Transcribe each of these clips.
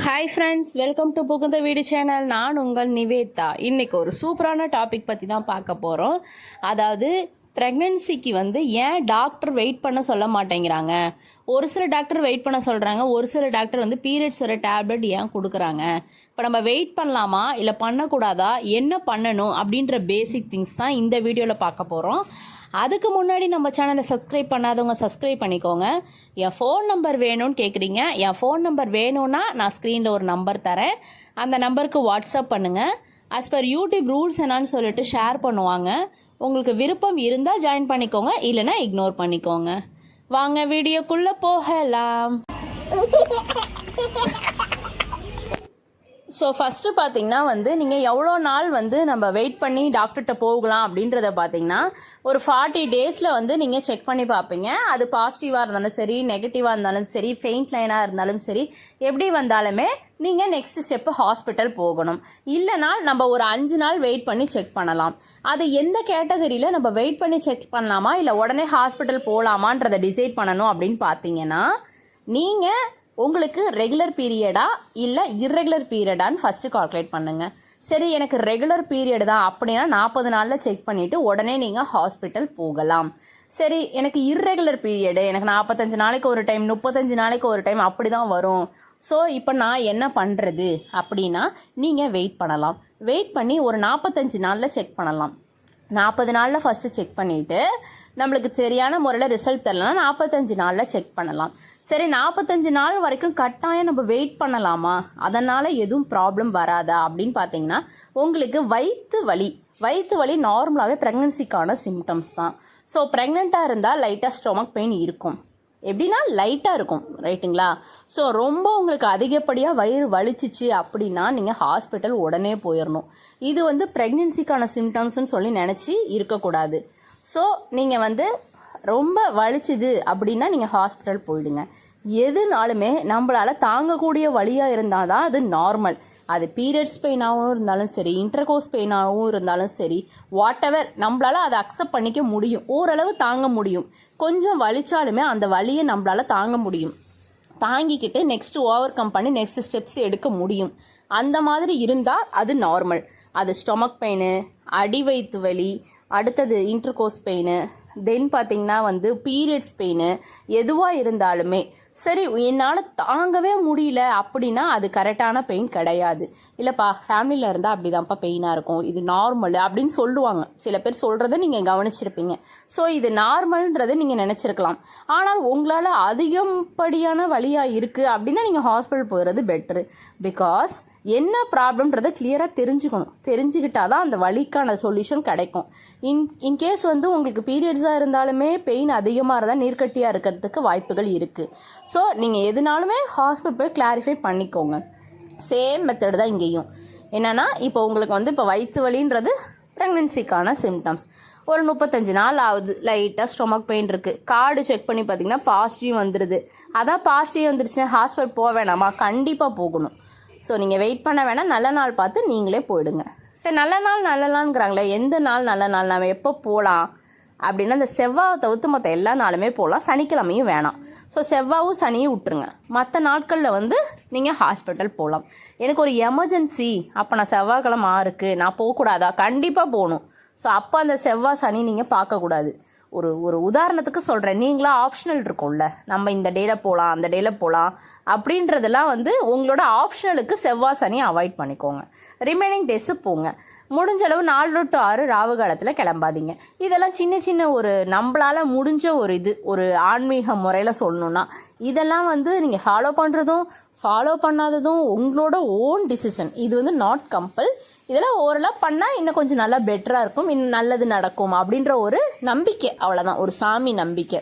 Hi friends welcome to புகுந்த வீடு channel நான் உங்கள் நிவேதா. இன்றைக்கி ஒரு சூப்பரான டாபிக் பற்றி தான் பார்க்க போகிறோம் அதாவது ப்ரெக்னென்சிக்கு வந்து ஏன் டாக்டர் வெயிட் பண்ண சொல்ல மாட்டேங்கிறாங்க? ஒரு சில டாக்டர் வெயிட் பண்ண சொல்கிறாங்க ஒரு சில டாக்டர் வந்து பீரியட்ஸ் வர டேப்லெட் ஏன் கொடுக்குறாங்க? இப்போ நம்ம வெயிட் பண்ணலாமா? இல்லை பண்ணக்கூடாதா? என்ன பண்ணணும்? அப்படின்ற பேசிக் திங்ஸ் தான் இந்த வீடியோவில் பார்க்க போகிறோம் அதுக்கு முன்னாடி நம்ம சேனலை சப்ஸ்கிரைப் பண்ணாதவங்க சப்ஸ்கிரைப் பண்ணிக்கோங்க. என் ஃபோன் நம்பர் வேணும்னு கேட்குறீங்க என் ஃபோன் நம்பர் வேணும்னா நான் ஸ்க்ரீனில் ஒரு நம்பர் தரேன். அந்த நம்பருக்கு வாட்ஸ்அப் பண்ணுங்கள் அஸ் பர் யூடியூப் ரூல்ஸ் என்னன்னு சொல்லிட்டு ஷேர் பண்ணுவாங்க. உங்களுக்கு விருப்பம் இருந்தால் ஜாயின் பண்ணிக்கோங்க. இல்லைன்னா இக்னோர் பண்ணிக்கோங்க. வாங்க வீடியோக்குள்ளே போகலாம். ஸோ ஃபஸ்ட்டு பார்த்தீங்கன்னா வந்து நீங்கள் எவ்வளோ நாள் வந்து நம்ம வெயிட் பண்ணி டாக்டர்கிட்ட போகலாம் அப்படின்றத பார்த்தீங்கன்னா ஒரு ஃபார்ட்டி டேஸில் வந்து நீங்கள் செக் பண்ணி பார்ப்பீங்க. அது பாசிட்டிவாக இருந்தாலும் சரி நெகட்டிவாக இருந்தாலும் சரி ஃபெயிண்ட் லைனாக இருந்தாலும் சரி எப்படி வந்தாலுமே நீங்கள் நெக்ஸ்ட் ஸ்டெப்பு ஹாஸ்பிட்டல் போகணும். இல்லைனா நம்ம ஒரு அஞ்சு நாள் வெயிட் பண்ணி செக் பண்ணலாம். அது எந்த கேட்டகரியில் நம்ம வெயிட் பண்ணி செக் பண்ணலாமா? இல்லை உடனே ஹாஸ்பிட்டல் போகலாமான்றதை டிசைட் பண்ணணும் அப்படின்னு பார்த்தீங்கன்னா நீங்கள் உங்களுக்கு ரெகுலர் பீரியடா இல்லை இர்ரெகுலர் பீரியடான்னு ஃபஸ்ட்டு கால்குலேட் பண்ணுங்கள் சரி எனக்கு ரெகுலர் பீரியட் தான் அப்படின்னா நாற்பது நாளில் செக் பண்ணிவிட்டு உடனே நீங்கள் ஹாஸ்பிட்டல் போகலாம். சரி எனக்கு இர்ரெகுலர் பீரியடு எனக்கு நாற்பத்தஞ்சு நாளைக்கு ஒரு டைம் முப்பத்தஞ்சு நாளைக்கு ஒரு டைம் அப்படி தான் வரும். ஸோ இப்போ நான் என்ன பண்ணுறது அப்படின்னா நீங்கள் வெயிட் பண்ணலாம். வெயிட் பண்ணி ஒரு நாற்பத்தஞ்சு நாளில் செக் பண்ணலாம். நாற்பது நாளில் ஃபஸ்ட்டு செக் பண்ணிவிட்டு நம்மளுக்கு சரியான முறையில் ரிசல்ட் தரலனா நாற்பத்தஞ்சு நாளில் செக் பண்ணலாம். சரி நாற்பத்தஞ்சு நாள் வரைக்கும் கட்டாயம் நம்ம வெயிட் பண்ணலாமா? அதனால் எதுவும் ப்ராப்ளம் வராதா? அப்படின்னு பார்த்தீங்கன்னா உங்களுக்கு வயிற்று வலி வயிற்று வலி நார்மலாகவே ப்ரெக்னன்சிக்கான சிம்டம்ஸ் தான். ஸோ ப்ரெக்னெண்ட்டாக இருந்தால் லைட்டாக ஸ்டொமக் பெயின் இருக்கும். எப்படின்னா லைட்டாக இருக்கும் ரைட்டுங்களா ஸோ ரொம்ப உங்களுக்கு அதிகப்படியாக வயிறு வலிச்சிச்சு அப்படின்னா நீங்கள் ஹாஸ்பிட்டல் உடனே போயிடணும் இது வந்து ப்ரெக்னென்சிக்கான சிம்டம்ஸ்னு சொல்லி நினச்சி இருக்கக்கூடாது. ஸோ நீங்கள் வந்து ரொம்ப வலிச்சுது அப்படின்னா நீங்கள் ஹாஸ்பிட்டல் போயிடுங்க. எதுனாலுமே நம்மளால் தாங்கக்கூடிய வழியாக இருந்தால் தான் அது நார்மல் அது பீரியட்ஸ் பெயினாகவும் இருந்தாலும் சரி இன்டர்கோர்ஸ் பெயினாகவும் இருந்தாலும் சரி வாட் எவர் நம்மளால் அதை அக்செப்ட் பண்ணிக்க முடியும். ஓரளவு தாங்க முடியும். கொஞ்சம் வலிச்சாலுமே அந்த வலியை நம்மளால் தாங்க முடியும். தாங்கிக்கிட்டு நெக்ஸ்ட் ஓவர் கம் பண்ணி நெக்ஸ்ட் ஸ்டெப்ஸ் எடுக்க முடியும். அந்த மாதிரி இருந்தால் அது நார்மல் அது ஸ்டொமக் பெயின் அடி வயிற்று வலி அடுத்தது இன்டர்கோர்ஸ் பெயின் தென் பார்த்தீங்கன்னா வந்து பீரியட்ஸ் பெயின் எதுவாக இருந்தாலுமே சரி என்னால் தாங்கவே முடியல அப்படின்னா அது கரெக்டான பெயின் கிடையாது. இல்லைப்பா ஃபேமிலியில் இருந்தால் அப்படிதான்ப்பா பெயினாக இருக்கும். இது நார்மல் அப்படின்னு சொல்லுவாங்க. சில பேர் சொல்கிறத நீங்கள் கவனிச்சிருப்பீங்க. ஸோ இது நார்மல்ன்றதை நீங்கள் நினச்சிருக்கலாம். ஆனால் உங்களால் அதிகப்படியான வழியாக இருக்குது அப்படின்னா நீங்கள் ஹாஸ்பிட்டல் போகிறது பெட்ரு பிகாஸ் என்ன ப்ராப்ளம்ன்றதை கிளியராக தெரிஞ்சுக்கணும். தெரிஞ்சுக்கிட்டா தான் அந்த வழிக்கான சொல்யூஷன் கிடைக்கும். இன் இன்கேஸ் வந்து உங்களுக்கு பீரியட்ஸாக இருந்தாலுமே பெயின் அதிகமாக இருந்தால் நீர்க்கட்டியாக இருக்கிறதுக்கு வாய்ப்புகள் இருக்குது ஸோ நீங்கள் எதுனாலுமே ஹாஸ்பிட்டல் போய் கிளாரிஃபை பண்ணிக்கோங்க. சேம் மெத்தடு தான் இங்கேயும். என்னென்னா இப்போ உங்களுக்கு வந்து இப்போ வயிற்று வலின்றது ப்ரெக்னென்சிக்கான சிம்டம்ஸ் ஒரு முப்பத்தஞ்சு நாள் ஆகுது. லைட்டாக ஸ்டொமக் பெயின் இருக்குது கார்டு செக் பண்ணி பார்த்தீங்கன்னா பாசிட்டிவ் வந்துடுது அதான் பாசிட்டிவ் வந்துருச்சுன்னா ஹாஸ்பிட்டல் போக வேணாமா? கண்டிப்பாக போகணும். ஸோ நீங்கள் வெயிட் பண்ண வேணாம். நல்ல நாள் பார்த்து நீங்களே போயிடுங்க. சரி நல்ல நாள் நல்ல நாள்ங்கிறாங்களே எந்த நாள் நல்ல நாள்? நம்ம எப்போ போகலாம் அப்படின்னா அந்த செவ்வாவை தவிர்த்து மற்ற எல்லா நாளுமே போகலாம் சனிக்கிழமையும் வேணாம். ஸோ செவ்வாவும் சனியும் விட்டுருங்க. மற்ற நாட்களில் வந்து நீங்கள் ஹாஸ்பிட்டல் போகலாம் எனக்கு ஒரு எமர்ஜென்சி அப்போ நான் செவ்வாய்க்கிழமை இருக்குது நான் போகக்கூடாதா? கண்டிப்பாக போகணும். ஸோ அப்போ அந்த செவ்வாய் சனி நீங்கள் பார்க்கக்கூடாது. ஒரு ஒரு உதாரணத்துக்கு சொல்கிறேன் நீங்களாம் ஆப்ஷனல் இருக்கும்ல. நம்ம இந்த டேயில் போகலாம் அந்த டேயில் போகலாம் அப்படின்றதெல்லாம் வந்து உங்களோட ஆப்ஷனலுக்கு செவ்வாய் சனி அவாய்ட் பண்ணிக்கோங்க. ரிமைனிங் டேஸு போங்க. முடிஞ்ச அளவு நாலு டு ஆறு ராவு காலத்தில் கிளம்பாதீங்க. இதெல்லாம் சின்ன சின்ன ஒரு நம்மளால் முடிஞ்ச ஒரு இது ஒரு ஆன்மீக முறையில் சொல்லணும்னா இதெல்லாம் வந்து நீங்கள் ஃபாலோ பண்ணுறதும் ஃபாலோ பண்ணாததும் உங்களோட ஓன் டிசிஷன் இது வந்து நாட் கம்பல் இதெல்லாம் ஓரளவு பண்ணால் இன்னும் கொஞ்சம் நல்லா பெட்டராக இருக்கும் இன்னும் நல்லது நடக்கும் அப்படின்ற ஒரு நம்பிக்கை அவ்வளோதான் ஒரு சாமி நம்பிக்கை.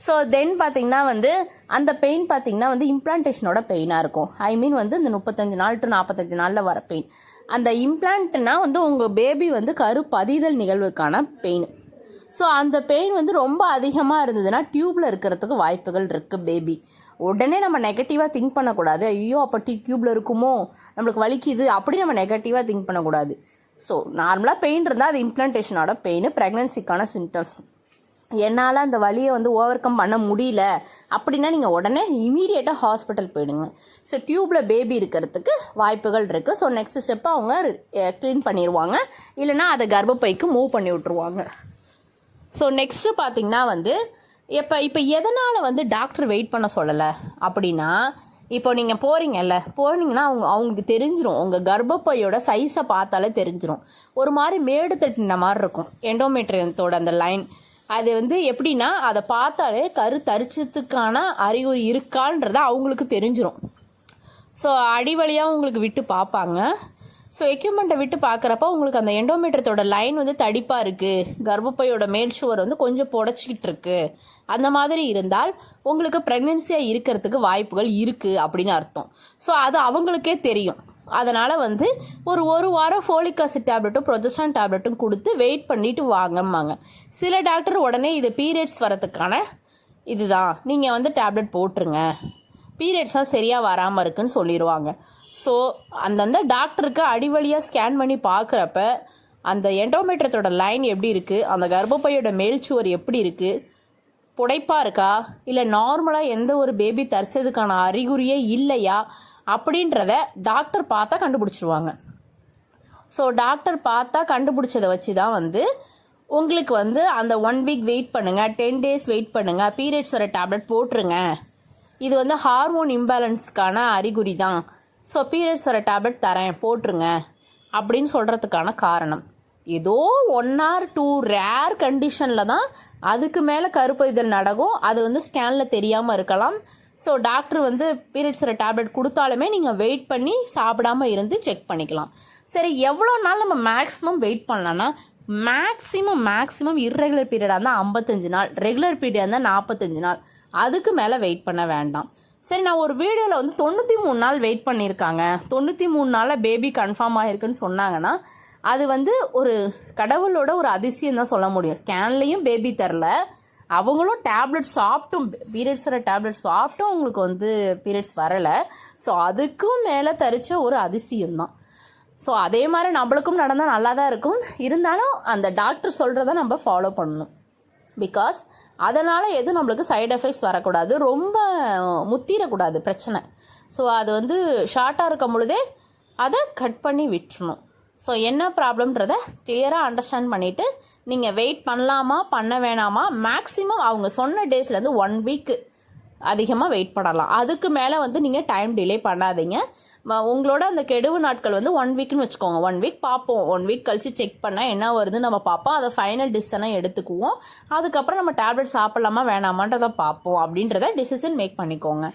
ஸோ தென் பார்த்தீங்கன்னா வந்து அந்த பெயின் பார்த்தீங்கன்னா வந்து இம்ப்ளான்டேஷனோட பெயினாக இருக்கும். ஐ மீன் வந்து இந்த முப்பத்தஞ்சு நாள் டு நாற்பத்தஞ்சு நாளில் வர பெயின் அந்த இம்ப்ளான்ட்னா வந்து உங்கள் பேபி வந்து கரு பதிதல் நிகழ்வுக்கான பெயின் ஸோ அந்த பெயின் வந்து ரொம்ப அதிகமாக இருந்ததுன்னா டியூப்பில் இருக்கிறதுக்கு வாய்ப்புகள் இருக்குது பேபி உடனே நம்ம நெகட்டிவாக திங்க் பண்ணக்கூடாது. ஐயோ அப்போ டி டியூப்பில் இருக்குமோ? நம்மளுக்கு வலிக்குது. அப்படி நம்ம நெகட்டிவாக திங்க் பண்ணக்கூடாது. ஸோ நார்மலாக பெயின் இருந்தால் அது இம்ப்ளான்டேஷனோட பெயின் ப்ரெக்னன்சிக்கான சிம்டம்ஸ் என்னால் அந்த வழியை வந்து ஓவர் கம் பண்ண முடியல. அப்படின்னா நீங்கள் உடனே இமீடியட்டாக ஹாஸ்பிட்டல் போயிடுங்க. ஸோ டியூப்பில் பேபி இருக்கிறதுக்கு வாய்ப்புகள் இருக்குது ஸோ நெக்ஸ்ட் ஸ்டெப்பு அவங்க க்ளீன் பண்ணிடுவாங்க இல்லைன்னா அதை கர்ப்பப்பைக்கு மூவ் பண்ணி விட்ருவாங்க ஸோ நெக்ஸ்ட்டு பார்த்தீங்கன்னா வந்து இப்போ இப்போ எதனால் வந்து டாக்டர் வெயிட் பண்ண சொல்லலை? அப்படின்னா இப்போ நீங்கள் போகிறீங்கல்ல போனீங்கன்னா அவங்க அவங்களுக்கு தெரிஞ்சிடும் உங்கள் கர்ப்பப்பையோட சைஸை பார்த்தாலே தெரிஞ்சிடும் ஒரு மாதிரி மேடு தட்டின மாதிரி இருக்கும். எண்டோமெட்ரியத்தோட அந்த லைன் அது வந்து எப்படின்னா அதை பார்த்தாலே கரு தரிச்சதுக்கான அறிகுறி இருக்கான்றத அவங்களுக்கு தெரிஞ்சிடும் ஸோ அடி வழியாக உங்களுக்கு விட்டு பார்ப்பாங்க. ஸோ எக்யூப்மெண்ட்டை விட்டு பார்க்குறப்ப உங்களுக்கு அந்த எண்டோமீட்டரத்தோட லைன் வந்து தடிப்பாக இருக்குது கர்ப்பப்பையோட மேல் சுவர் வந்து கொஞ்சம் புடச்சிக்கிட்டு இருக்கு. அந்த மாதிரி இருந்தால் உங்களுக்கு ப்ரெக்னென்சியாக இருக்கிறதுக்கு வாய்ப்புகள் இருக்குது அப்படின்னு அர்த்தம். ஸோ அது அவங்களுக்கே தெரியும். அதனால் வந்து ஒரு ஒரு வாரம் ஃபோலிக் ஆசிட் டேப்லெட்டும் ப்ரொஜஸ்டான் டேப்லெட்டும் கொடுத்து வெயிட் பண்ணிட்டு வாங்கம்மாங்க. சில டாக்டர் உடனே இது பீரியட்ஸ் வரதுக்கான இதுதான். நீங்கள் வந்து டேப்லெட் போட்டுருங்க. பீரியட்ஸாக சரியாக வராமல் இருக்குன்னு சொல்லிடுவாங்க ஸோ அந்தந்த டாக்டருக்கு அடிவழியாக ஸ்கேன் பண்ணி பார்க்குறப்ப அந்த என்டோமீட்டரத்தோட லைன் எப்படி இருக்குது அந்த கர்ப்பப்பையோட மேல்ச்சுவர் எப்படி இருக்குது புடைப்பாக இருக்கா? இல்லை நார்மலாக எந்த ஒரு பேபி தரிச்சதுக்கான அறிகுறியே இல்லையா? அப்படின்றத டாக்டர் பார்த்தா கண்டுபிடிச்சிருவாங்க. ஸோ டாக்டர் பார்த்தா கண்டுபிடிச்சதை வச்சு தான் வந்து உங்களுக்கு வந்து அந்த ஒன் வீக் வெயிட் பண்ணுங்கள் டென் டேஸ் வெயிட் பண்ணுங்கள் பீரியட்ஸ் வர டேப்லெட் போட்டுருங்க. இது வந்து ஹார்மோன் இம்பேலன்ஸ்க்கான அறிகுறி தான் ஸோ பீரியட்ஸ் வர டேப்லெட் தரேன் போட்டுருங்க அப்படின்னு சொல்கிறதுக்கான காரணம். ஏதோ ஒன் ஆர் டூ ரேர் கண்டிஷனில் தான் அதுக்கு மேலே கருப்பு இதழ் நடக்கும். அது வந்து ஸ்கேனில் தெரியாமல் இருக்கலாம். ஸோ டாக்டர் வந்து பீரியட்ஸில் டேப்லெட் கொடுத்தாலுமே நீங்கள் வெயிட் பண்ணி சாப்பிடாம இருந்து செக் பண்ணிக்கலாம். சரி எவ்வளோ நாள் நம்ம மேக்ஸிமம் வெயிட் பண்ணலான்னா மேக்ஸிமம் மேக்ஸிமம் இர்ரெகுலர் பீரியடாக இருந்தால் ஐம்பத்தஞ்சு நாள் ரெகுலர் பீரியடாக இருந்தால் நாற்பத்தஞ்சு நாள். அதுக்கு மேலே வெயிட் பண்ண வேண்டாம். சரி நான் ஒரு வீடியோவில் வந்து தொண்ணூற்றி மூணு நாள் வெயிட் பண்ணியிருக்காங்க. தொண்ணூற்றி மூணு நாளில் பேபி கன்ஃபார்ம் ஆகிருக்குன்னு சொன்னாங்கன்னா அது வந்து ஒரு கடவுளோட ஒரு அதிசயம் தான் சொல்ல முடியும். ஸ்கேன்லேயும் பேபி தரல. அவங்களும் டேப்லெட் சாப்பிட்டும். பீரியட்ஸ் வர டேப்லெட் சாப்பிட்டும். அவங்களுக்கு வந்து பீரியட்ஸ் வரலை. ஸோ அதுக்கும் மேலே தரிச்ச ஒரு அதிசயம் தான் ஸோ அதே மாதிரி நம்மளுக்கும் நடந்தால் நல்லா தான் இருக்கும். இருந்தாலும் அந்த டாக்டர் சொல்கிறத நம்ம ஃபாலோ பண்ணணும். பிகாஸ் அதனால் எதுவும் நம்மளுக்கு சைடு எஃபெக்ட்ஸ் வரக்கூடாது. ரொம்ப முத்திரக்கூடாது பிரச்சனை. ஸோ அது வந்து ஷார்ட்டாக இருக்கும் பொழுதே அதை கட் பண்ணி விட்டுறணும். ஸோ என்ன ப்ராப்ளம்ன்றத கிளியராக அண்டர்ஸ்டாண்ட் பண்ணிவிட்டு நீங்கள் வெயிட் பண்ணலாமா பண்ண வேணாமா? மேக்ஸிமம் அவங்க சொன்ன டேஸ்லேருந்து ஒன் வீக்கு அதிகமாக வெயிட் பண்ணலாம். அதுக்கு மேலே வந்து நீங்கள் டைம் டிலே பண்ணாதீங்க. உங்களோட அந்த கெடுவு நாட்கள் வந்து ஒன் வீக்னு வச்சுக்கோங்க. ஒன் வீக் பார்ப்போம். ஒன் வீக் கழிச்சு செக் பண்ணால் என்ன வருதுன்னு நம்ம பார்ப்போம். அதை ஃபைனல் டிசிஷனை எடுத்துக்குவோம். அதுக்கப்புறம் நம்ம டேப்லெட் சாப்பிட்லாமா வேணாமான்றதை பார்ப்போம். அப்படின்றத டிசிஷன் மேக் பண்ணிக்கோங்க.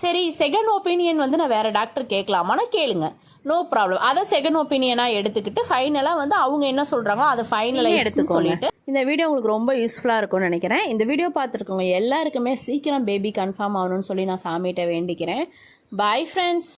சரி செகண்ட் ஒப்பீனியன் வந்து நான் வேறு டாக்டர் கேட்கலாமான்னு கேளுங்க. நோ ப்ராப்ளம் அதை செகண்ட் ஒப்பீனியனாக எடுத்துக்கிட்டு ஃபைனலாக வந்து அவங்க என்ன சொல்கிறாங்களோ அதை ஃபைனலாக எடுத்து சொல்லிட்டு இந்த வீடியோ உங்களுக்கு ரொம்ப யூஸ்ஃபுல்லாக இருக்கும்னு நினைக்கிறேன். இந்த வீடியோ பார்த்துருக்கவங்க எல்லாருக்குமே சீக்கிரம் பேபி கன்ஃபார்ம் ஆகணும்னு சொல்லி நான் சாமிகிட்ட வேண்டிக்கிறேன். Bye friends